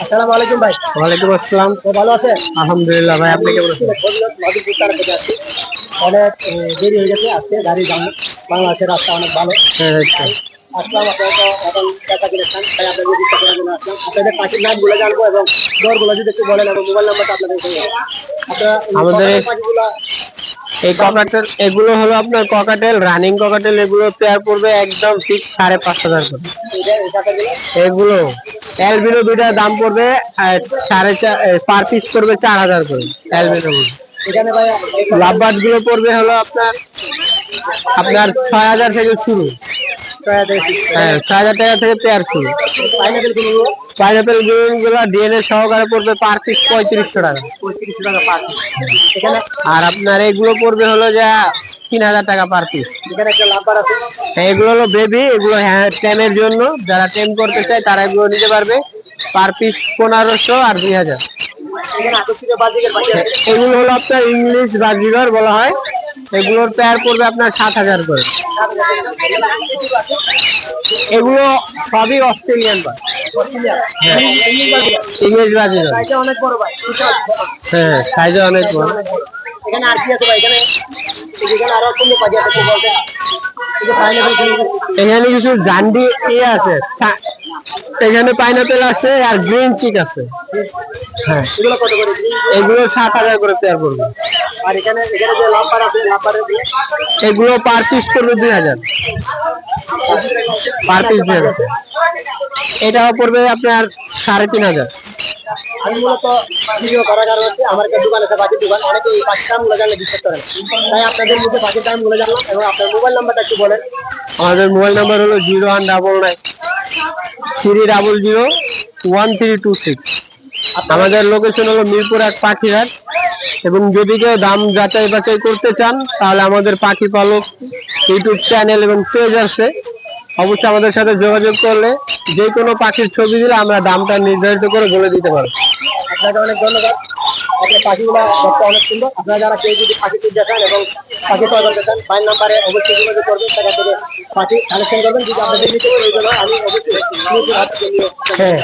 আসসালামু আলাইকুম ভাই। ওয়ালাইকুম আসসালাম। ভালো আছে? আলহামদুলিল্লাহ ভাই আপনি কেমন আছেন? নদীপুর তার থেকে আসছি অনেক দেরি হয়ে গেছে আজকে। গাড়ি বাংলাদেশের রাস্তা অনেক ভালো। হ্যাঁ, আচ্ছা। আসলাম আপনারা এখন টাকা কিনেছেন তাই আপনাদের বিশ্বাস করার জন্য আসলাম। আপনাদের পাখির নামগুলো জানব এবং দরগুলো যদি একটু বলেন এবং মোবাইল নাম্বারটা আপনাদের আপনারা আমাদের এই- ককাটেল এগুলো হলো আপনার ককাটেল রানিং ককাটেল এগুলো পেয়ার পড়বে একদম ঠিক সাড়ে পাঁচ হাজার করে। এগুলো অ্যালবিনো দুইটার দাম পড়বে সাড়ে চার পার পিস পড়বে চার হাজার করে অ্যালবিনো লাভবার্ডগুলো পড়বে হলো আপনার আপনার ছয় হাজার থেকে শুরু। হ্যাঁ ছয় হাজার টাকা থেকে পেয়ার শুরু পাইনাপেলগুলো ডিএনএ সহকারে পড়বে পার পিস পঁয়ত্রিশশো টাকা। পার আর আপনার এগুলো পড়বে হলো যে তিন হাজার টাকা পার পিস এগুলো হলো বেবি এগুলো টেমের জন্য। যারা টেম করতে চায় তারা এগুলো নিতে পারবে পার পিস পনেরোশো আর দুই হাজার। এগুলো হলো আপনার ইংলিশ বাজিগর বলা হয়। এগুলোর পেয়ার পড়বে আপনার সাত হাজার করে। এগুলো সবই অস্ট্রেলিয়ান বা ইংলিশ বাজিগর এটা অনেক বড় হ্যাঁ সাইজে অনেক বড়। এখানে কিছু জান্ডি ইয়ে আছে এখানে পাইনাপেল আছে আর গ্রিন চিক আছে। হ্যাঁ এগুলো সাত হাজার করে পেয়ার পড়বে। আর এখানে এখানে যে লাম্বার আছে লাম্বারের দিয়ে এগুলো পার পিস পড়বে দুই হাজার। পার পিস দুই হাজার এটাও পড়বে আপনার সাড়ে তিন হাজার। আমি মূলত ভিডিও করার কারণ হচ্ছে আমার একটা দোকান আছে পাখির দোকান। অনেকে এই পাখির দামগুলো জানলে বিশ্বাস করেন। তাই আপনাদের মধ্যে পাখির দামগুলো জানলাম এবং আপনার মোবাইল নাম্বারটা একটু বলেন। আমাদের মোবাইল নাম্বার হলো zero one double nine three double zero one three two six আমাদের লোকেশন হলো মিরপুর এক পাখিরহাট এবং যদি কেউ দাম যাচাই বাছাই করতে চান তাহলে আমাদের পাখি পালক ইউটিউব চ্যানেল এবং পেজ আছে। অবশ্যই আমাদের সাথে যোগাযোগ করলে যে কোনো পাখির ছবি দিলে আমরা দামটা নির্ধারিত করে বলে দিতে পারব। আপনাকে অনেক ধন্যবাদ। আপনার পাখিগুলো দেখতে অনেক সুন্দর। আপনারা যারা কেউ যদি পাখি কিনতে চান এবং পাখি ক্রয় করতে চান ফাইন নাম্বারে অবশ্যই যোগাযোগ করবেন। সেটা থেকে পাখি কালেকশন করবেন। যদি আপনাদের নিতে পারেন ওই জন্য আমি অবশ্যই হ্যাঁ।